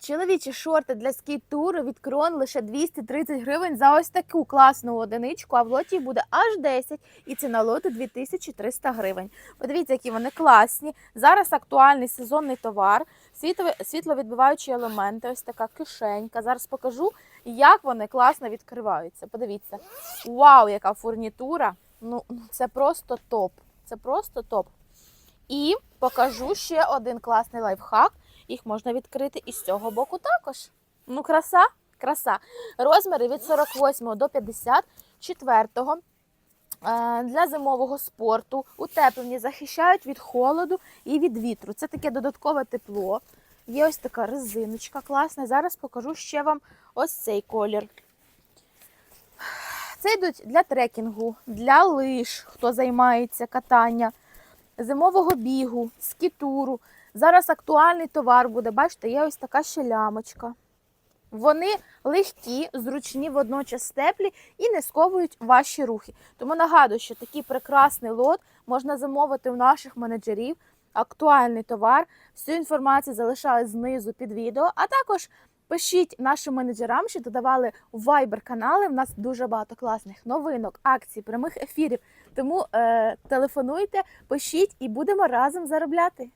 Чоловічі шорти для скейт-туру від крон лише 230 гривень за ось таку класну одиничку, а в лоті буде аж 10 і ціна лоту 2300 гривень. Подивіться, які вони класні. Зараз актуальний сезонний товар, світловідбиваючі елементи, ось така кишенька. Зараз покажу, як вони класно відкриваються. Подивіться. Вау, яка фурнітура! Ну, це просто топ. Це просто топ. І покажу ще один класний лайфхак. Їх можна відкрити і з цього боку також. Ну, краса, краса. Розміри від 48 до 54 е, для зимового спорту, утеплені, захищають від холоду і від вітру. Це таке додаткове тепло. Є ось така резиночка класна. Зараз покажу ще вам ось цей колір. Це йдуть для трекінгу, для лиж, хто займається катання, зимового бігу, скітуру. Зараз актуальний товар буде. Бачите, є ось така ще лямочка. Вони легкі, зручні, водночас теплі і не сковують ваші рухи. Тому нагадую, що такий прекрасний лот можна замовити у наших менеджерів. Актуальний товар. Всю інформацію залишаю знизу під відео, а також пишіть нашим менеджерам, що додавали Viber канали. У нас дуже багато класних новинок, акцій, прямих ефірів. Тому е, телефонуйте, пишіть і будемо разом заробляти.